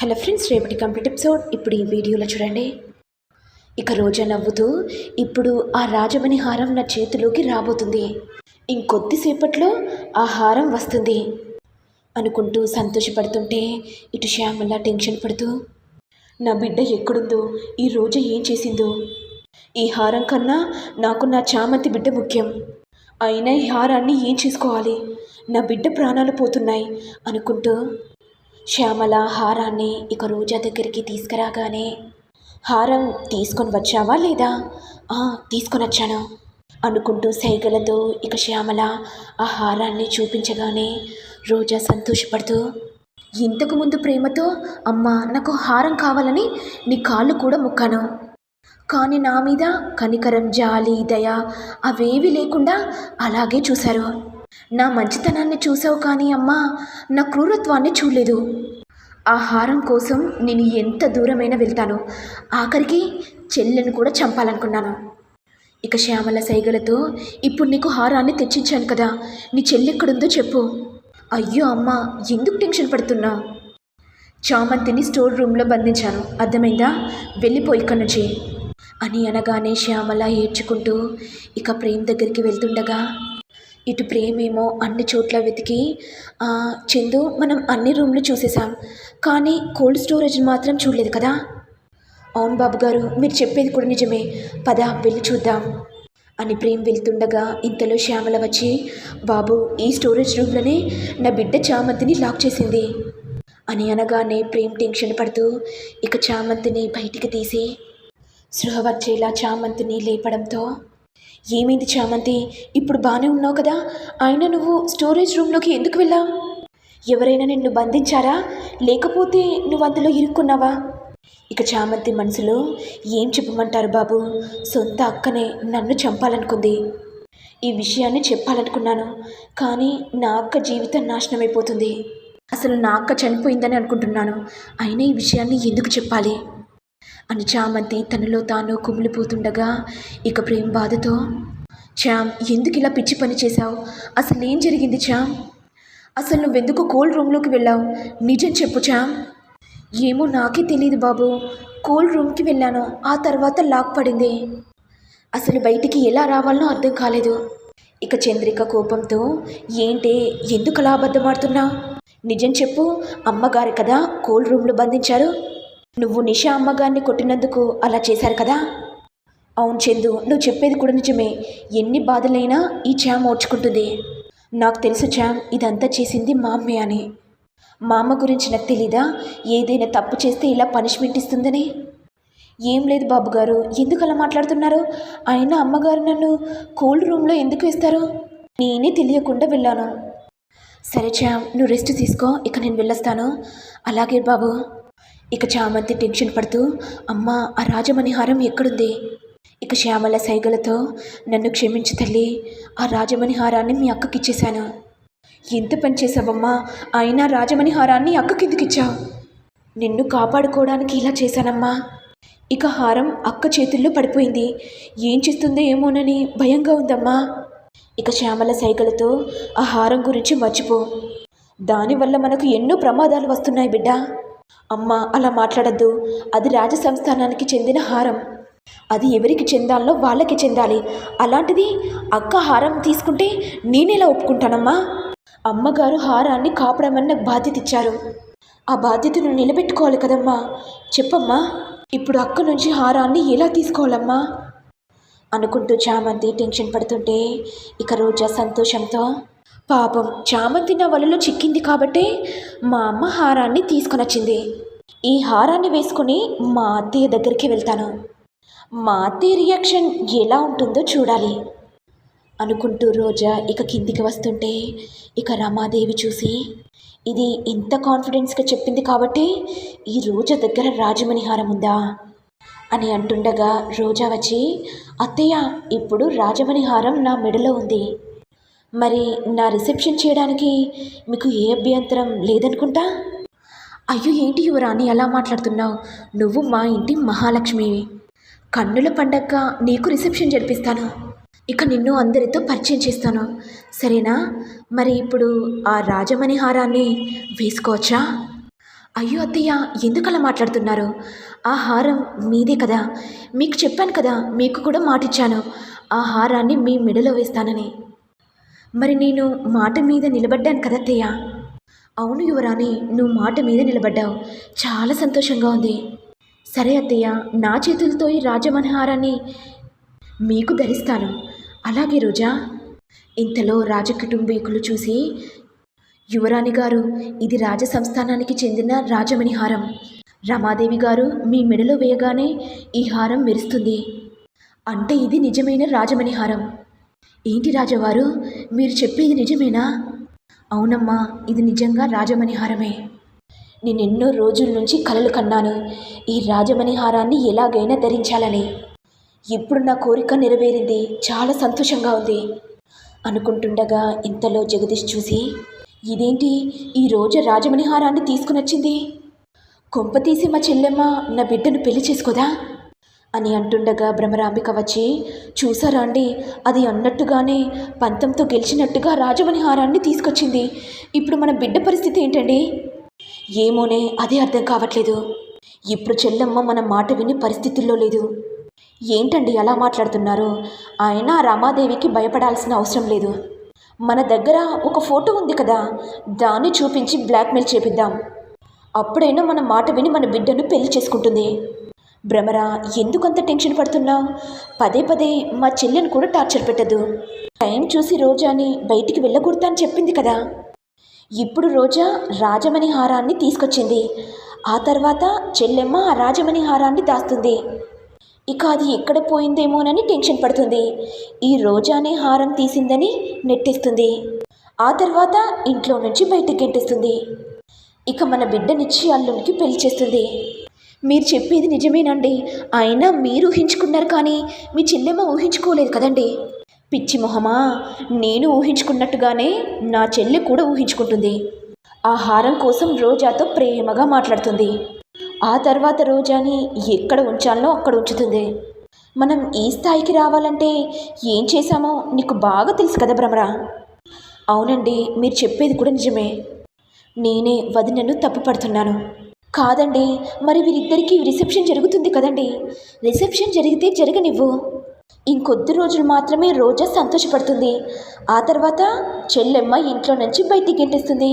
Hello friends రేపటి complete episode. ఇప్పుడు ఈ వీడియోలో చూడండి. ఇక రోజా నవ్వుతూ ఇప్పుడు ఆ రాజమణి హారం నా చేతిలోకి రాబోతుంది. ఇంకొద్దిసేపట్లో ఆ హారం వస్తుంది అనుకుంటూ సంతోషపడుతుంటే ఇటు శ్యామల టెన్షన్ పడుతూ నా బిడ్డ ఎక్కడుందో ఈ రోజు ఏం చేసిందో? ఈ హారం కన్నా నాకు నా చామంతి బిడ్డ ముఖ్యం. అయినా ఈ హారాన్ని ఏం చేసుకోవాలి? నా బిడ్డ ప్రాణాలు పోతున్నాయి అనుకుంటూ శ్యామల హారాన్ని ఇక రోజా దగ్గరికి తీసుకురాగానే హారం తీసుకొని వచ్చావా లేదా? తీసుకొని వచ్చాను అనుకుంటూ సైగలతో ఇక శ్యామల ఆ హారాన్ని చూపించగానే రోజా సంతోషపడుతూ ఇంతకు ముందు ప్రేమతో అమ్మా నాకు హారం కావాలని నీ కాళ్ళు కూడా ముక్కాను. కానీ నా మీద కనికరం జాలి దయ అవేవి లేకుండా అలాగే చూశారు. నా మంచితనాన్ని చూసావు కానీ అమ్మా నా క్రూరత్వాన్ని చూడలేదు. ఆ హారం కోసం నేను ఎంత దూరమైనా వెళ్తాను. ఆఖరికి చెల్లెను కూడా చంపాలనుకున్నాను. ఇక శ్యామల సైగలతో ఇప్పుడు నీకు హారాన్ని తెచ్చించాను కదా. నీ చెల్లెక్కడుందో చెప్పు. అయ్యో అమ్మ ఎందుకు టెన్షన్ పడుతున్నావు చామంతిని స్టోర్ రూమ్లో బంధించాను. అర్థమైందా? వెళ్ళిపో ఇక్కడి నుంచి. అని అనగానే శ్యామల ఏడ్చుకుంటూ ఇక ప్రేమ్ దగ్గరికి వెళ్తుండగా ఇటు ప్రేమేమో అన్ని చోట్ల వెతికి చందు మనం అన్ని రూమ్లు చూసేసాం కానీ కోల్డ్ స్టోరేజ్ మాత్రం చూడలేదు కదా? అవును బాబు గారు మీరు చెప్పేది కూడా నిజమే. పద వెళ్ళి చూద్దాం. అని ప్రేమ్ వెళ్తుండగా ఇంతలో శ్యామల వచ్చి బాబు ఈ స్టోరేజ్ రూమ్లోనే నా బిడ్డ చామంతిని లాక్ చేసింది. అని అనగానే ప్రేమ్ టెన్షన్ పడుతూ ఇక చామంతిని బయటికి తీసి సృహ వచ్చేలా చామంతిని లేపడంతో ఏమైంది చామంతి? ఇప్పుడు బాగానే ఉన్నావు కదా? అయినా నువ్వు స్టోరేజ్ రూమ్లోకి ఎందుకు వెళ్ళావు? ఎవరైనా నిన్ను బంధించారా? లేకపోతే నువ్వు అందులో ఇరుక్కున్నావా? ఇక చామంతి మనసులో ఏం చెప్పమంటారు బాబు? సొంత అక్కనే నన్ను చంపాలనుకుంది. ఈ విషయాన్ని చెప్పాలనుకున్నాను. కానీ నా అక్క జీవితం నాశనం అయిపోతుంది అసలు నా అక్క చనిపోయిందని అనుకుంటున్నాను. అయినా ఈ విషయాన్ని ఎందుకు చెప్పాలి? అని చామంతి తనలో తాను కుమిలిపోతుండగా ఇక ప్రేమ్ బాధతో చామ్ ఎందుకు ఇలా పిచ్చి పని చేశావు? అసలు ఏం జరిగింది చామ్ అసలు నువ్వెందుకు కోల్డ్ రూమ్లోకి వెళ్ళావు? నిజం చెప్పు చామ్ ఏమో నాకే తెలియదు బాబు. కోల్డ్ రూమ్కి వెళ్ళాను. ఆ తర్వాత లాక్ పడింది. అసలు బయటికి ఎలా రావాలనో అర్థం కాలేదు. ఇక చంద్రిక కోపంతో ఏంటే ఎందుకు అలా అబద్ధమాడుతున్నావు? నిజం చెప్పు. అమ్మగారు కదా కోల్డ్ రూమ్లో బంధించారు. నువ్వు నిషా అమ్మగారిని కొట్టినందుకు అలా చేశారు కదా? అవును చందు నువ్వు చెప్పేది కూడా నిజమే. ఎన్ని బాధలైనా ఈ చామ్ ఓడ్చుకుంటుంది నాకు తెలుసు చామ్ ఇదంతా చేసింది మా అమ్మే అని. మా అమ్మ గురించి నాకు తెలీదా? ఏదైనా తప్పు చేస్తే ఇలా పనిష్మెంట్ ఇస్తుందని? ఏం లేదు బాబు గారు ఎందుకు అలా మాట్లాడుతున్నారు? అయినా అమ్మగారు నన్ను కోల్డ్ రూమ్లో ఎందుకు వేస్తారు? నేనే తెలియకుండా వెళ్ళాను. సరే చామ్ నువ్వు రెస్ట్ తీసుకో ఇక నేను వెళ్ళొస్తాను. అలాగే బాబు. ఇక చామంతి టెన్షన్ పడుతూ అమ్మ ఆ రాజమణిహారం ఎక్కడుంది? ఇక శ్యామల సైగలతో నన్ను క్షమించు తల్లి ఆ రాజమణిహారాన్ని మీ అక్కకిచ్చేశాను. ఎంత పని చేసావమ్మా అయినా రాజమణిహారాన్ని అక్కకిందుకిచ్చావు? నిన్ను కాపాడుకోవడానికి ఇలా చేశానమ్మా. ఇక హారం అక్క చేతుల్లో పడిపోయింది. ఏం చేస్తుందో ఏమోనని భయంగా ఉందమ్మా. ఇక శ్యామల సైగలతో ఆ హారం గురించి మర్చిపో. దానివల్ల మనకు ఎన్నో ప్రమాదాలు వస్తున్నాయి బిడ్డ. అమ్మ అలా మాట్లాడద్దు. అది రాజ సంస్థానానికి చెందిన హారం. అది ఎవరికి చెందాలో వాళ్ళకి చెందాలి. అలాంటిది అక్క హారం తీసుకుంటే నేనేలా ఒప్పుకుంటానమ్మా? అమ్మగారు హారాన్ని కాపాడమని నాకు బాధ్యత ఇచ్చారు ఆ బాధ్యతను నిలబెట్టుకోవాలి కదమ్మా. చెప్పమ్మా ఇప్పుడు అక్క నుంచి హారాన్ని ఎలా తీసుకోవాలమ్మా? అనుకుంటూ చామంతి టెన్షన్ పడుతుంటే ఇక రోజా సంతోషంతో పాపం చామంతి నా వలలో చిక్కింది కాబట్టే మా అమ్మ హారాన్ని తీసుకొనొచ్చింది. ఈ హారాన్ని వేసుకుని మా అత్తయ్య దగ్గరికి వెళ్తాను. మా అత్తయ్య రియాక్షన్ ఎలా ఉంటుందో చూడాలి. అనుకుంటూ రోజా ఇక కిందికి వస్తుంటే ఇక రమాదేవి చూసి ఇది ఇంత కాన్ఫిడెన్స్గా చెప్పింది కాబట్టి ఈ రోజా దగ్గర రాజమణి హారం ఉందా? అని అంటుండగా రోజా వచ్చి అత్తయ్య ఇప్పుడు రాజమణిహారం నా మెడలో ఉంది. మరి నా రిసెప్షన్ చేయడానికి మీకు ఏ అభ్యంతరం లేదనుకుంటా? అయ్యో ఏంటి యువరాణి అలా మాట్లాడుతున్నావు? నువ్వు మా ఇంటి మహాలక్ష్మివి కన్నుల పండగ నీకు రిసెప్షన్ జరిపిస్తాను. ఇక నిన్ను అందరితో పరిచయం చేస్తాను. సరేనా? మరి ఇప్పుడు ఆ రాజమణి హారాన్ని వేసుకోవచ్చా? అయ్యో అత్తయ్య ఎందుకలా మాట్లాడుతున్నారు? ఆ హారం మీదే కదా. మీకు చెప్పాను కదా మీకు కూడా మాటిచ్చాను. ఆ హారాన్ని మీ మెడలో వేస్తానని. మరి నేను మాట మీద నిలబడ్డాను కదా అవును యువరాణి నువ్వు మాట మీద నిలబడ్డావు. చాలా సంతోషంగా ఉంది. సరే అత్తయ్య నా చేతులతో ఈ రాజమనహారాన్ని మీకు ధరిస్తాను. అలాగే రోజా ఇంతలో రాజ కుటుంబీకులు చూసి యువరాణి గారు ఇది రాజ సంస్థానానికి చెందిన రాజమణి హారం రమాదేవి గారు మీ మెడలో వేయగానే ఈ హారం మెరుస్తుంది. అంటే ఇది నిజమైన రాజమణి హారం ఏంటి రాజవారు? మీరు చెప్పేది నిజమేనా? అవునమ్మా ఇది నిజంగా రాజమణిహారమే. నేను ఎన్నో రోజుల నుంచి కలలు కన్నాను. ఈ రాజమణిహారాన్ని ఎలాగైనా ధరించాలని. ఇప్పుడు నా కోరిక నెరవేరింది చాలా సంతోషంగా ఉంది. అనుకుంటుండగా ఇంతలో జగదీష్ చూసి ఇదేంటి? ఈ రోజు రాజమణిహారాన్ని తీసుకునొచ్చింది? కొంప తీసి మా చెల్లెమ్మ నా బిడ్డను పెళ్ళి చేసుకోదా? అని అంటుండగా భ్రమరాంబిక వచ్చి చూసారా అండి అది అన్నట్టుగానే పంతంతో గెలిచినట్టుగా రాజమణి హారాన్ని తీసుకొచ్చింది. ఇప్పుడు మన బిడ్డ పరిస్థితి ఏంటండి? ఏమోనే అదే అర్థం కావట్లేదు. ఇప్పుడు చెల్లమ్మ మన మాట విని పరిస్థితుల్లో లేదు. ఏంటండి అలా మాట్లాడుతున్నారు? ఆయన రమాదేవికి భయపడాల్సిన అవసరం లేదు. మన దగ్గర ఒక ఫోటో ఉంది కదా దాన్ని చూపించి బ్లాక్మెయిల్ చేపిద్దాం. అప్పుడైనా మన మాట విని మన బిడ్డను పెళ్ళి చేసుకుంటుంది. భ్రమరా ఎందుకంత టెన్షన్ పడుతున్నావు పదే పదే మా చెల్లెని కూడా టార్చర్ పెట్టదు. టైం చూసి రోజాని బయటికి వెళ్ళకూడదు అని చెప్పింది కదా. ఇప్పుడు రోజా రాజమణి హారాన్ని తీసుకొచ్చింది. ఆ తర్వాత చెల్లెమ్మ ఆ రాజమణి హారాన్ని దాస్తుంది. ఇక అది ఎక్కడ పోయిందేమోనని టెన్షన్ పడుతుంది. ఈ రోజానే హారం తీసిందని నెట్టేస్తుంది. ఆ తర్వాత ఇంట్లో నుంచి బయటకు గెంటేస్తుంది. ఇక మన బిడ్డనిచ్చి అల్లునికి పెళ్ళి చేస్తుంది. మీరు చెప్పేది నిజమేనండి. అయినా మీరు ఊహించుకున్నారు కానీ మీ చెల్లెమ్మ ఊహించుకోలేదు కదండి. పిచ్చి మొహమా? నేను ఊహించుకున్నట్టుగానే నా చెల్లి కూడా ఊహించుకుంటుంది. ఆ హారం కోసం రోజాతో ప్రేమగా మాట్లాడుతుంది. ఆ తర్వాత రోజాని ఎక్కడ ఉంచాలనో అక్కడ ఉంచుతుంది. మనం ఈ స్థాయికి రావాలంటే ఏం చేశామో నీకు బాగా తెలుసు కదా భ్రమరా? అవునండి మీరు చెప్పేది కూడా నిజమే. నేనే వదినను తప్పు పడుతున్నాను. కాదండి. మరి వీరిద్దరికీ రిసెప్షన్ జరుగుతుంది కదండి. రిసెప్షన్ జరిగితే జరగనివ్వు. ఇంకొద్ది రోజులు మాత్రమే రోజా సంతోషపడుతుంది. ఆ తర్వాత చెల్లెమ్మ ఇంట్లో నుంచి బయటికి గెంటేస్తుంది.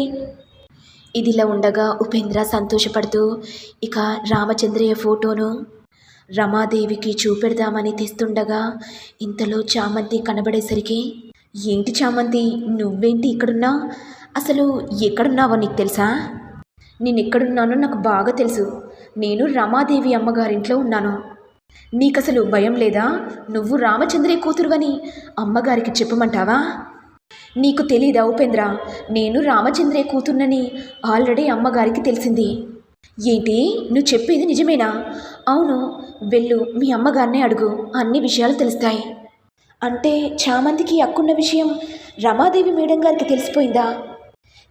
ఇదిలా ఉండగా ఉపేంద్ర సంతోషపడుతూ ఇక రామచంద్రయ్య ఫోటోను రమాదేవికి చూపెడదామని తెస్తుండగా ఇంతలో చామంతి కనబడేసరికి ఏంటి చామంతి? నువ్వేంటి ఇక్కడున్నా? అసలు ఎక్కడున్నావో నీకు తెలుసా? నేను ఎక్కడున్నానో నాకు బాగా తెలుసు. నేను రమాదేవి అమ్మగారింట్లో ఉన్నాను. నీకసలు భయం లేదా? నువ్వు రామచంద్రే కూతురువని అమ్మగారికి చెప్పమంటావా? నీకు తెలీదా ఉపేంద్ర? నేను రామచంద్రే కూతుర్నని ఆల్రెడీ అమ్మగారికి తెలిసింది. ఏంటి? నువ్వు చెప్పేది నిజమేనా? అవును. వెళ్ళు మీ అమ్మగారినే అడుగు. అన్ని విషయాలు తెలుస్తాయి. అంటే చామంతికి అక్కున్న విషయం రమాదేవి మేడం గారికి తెలిసిపోయిందా?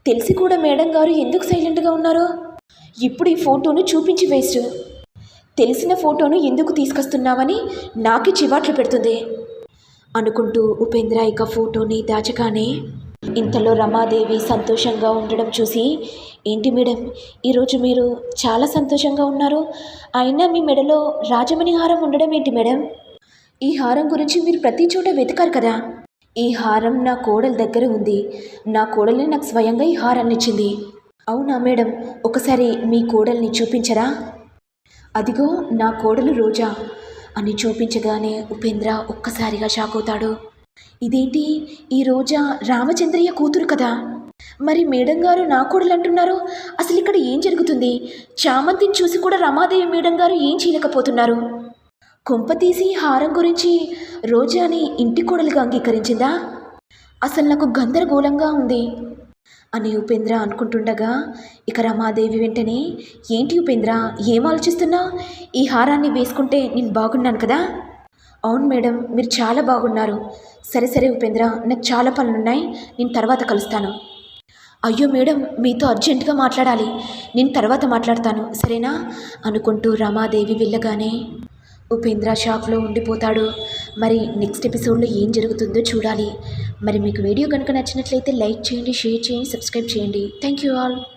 తెలిసి కూడా మేడం గారు ఎందుకు సైలెంట్గా ఉన్నారు? ఇప్పుడు ఈ ఫోటోను చూపించి వేస్ట్. తెలిసిన ఫోటోను ఎందుకు తీసుకొస్తున్నావని నాకే చివాట్లు పెడుతుంది. అనుకుంటూ ఉపేంద్ర ఇక ఫోటోని దాచగానే ఇంతలో రమాదేవి సంతోషంగా ఉండడం చూసి ఏంటి మేడం ఈరోజు మీరు చాలా సంతోషంగా ఉన్నారు. అయినా మీ మెడలో రాజమణి హారం ఉండడం ఏంటి మేడం? ఈ హారం గురించి మీరు ప్రతి చోట వెతికారు కదా. ఈ హారం నా కోడల దగ్గర ఉంది. నా కోడలే నాకు స్వయంగా ఈ హారాన్ని ఇచ్చింది అవునా మేడం? ఒకసారి మీ కోడల్ని చూపించరా? అదిగో నా కోడలు రోజా. అని చూపించగానే ఉపేంద్ర ఒక్కసారిగా షాక్ అవుతాడు. ఇదేంటి? ఈ రోజా రామచంద్రయ్య కూతురు కదా? మరి మేడం గారు నా కోడలు అంటున్నారు? అసలు ఇక్కడ ఏం జరుగుతుంది? చామంతిని చూసి కూడా రమాదేవి మేడం గారు ఏం చేయలేకపోతున్నారు? కొంపతీసి హారం గురించి రోజాని ఇంటి కోడలుగా అంగీకరించిందా? అసలు నాకు గందరగోళంగా ఉంది. అని ఉపేంద్ర అనుకుంటుండగా ఇక రమాదేవి వెంటనే ఏంటి ఉపేంద్ర ఏం ఆలోచిస్తున్నా? ఈ హారాన్ని వేసుకుంటే నేను బాగున్నాను కదా? అవును మేడం మీరు చాలా బాగున్నారు. సరే సరే ఉపేంద్ర నాకు చాలా పనులున్నాయి. నేను తర్వాత కలుస్తాను. అయ్యో మేడం మీతో అర్జెంటుగా మాట్లాడాలి. నేను తర్వాత మాట్లాడతాను సరేనా? అనుకుంటూ రమాదేవి వెళ్ళగానే ఉపేంద్ర షాక్లో ఉండిపోతాడు. మరి నెక్స్ట్ ఎపిసోడ్లో ఏం జరుగుతుందో చూడాలి. మరి మీకు వీడియో కనుక నచ్చినట్లయితే లైక్ చేయండి షేర్ చేయండి సబ్స్క్రైబ్ చేయండి. Thank you all.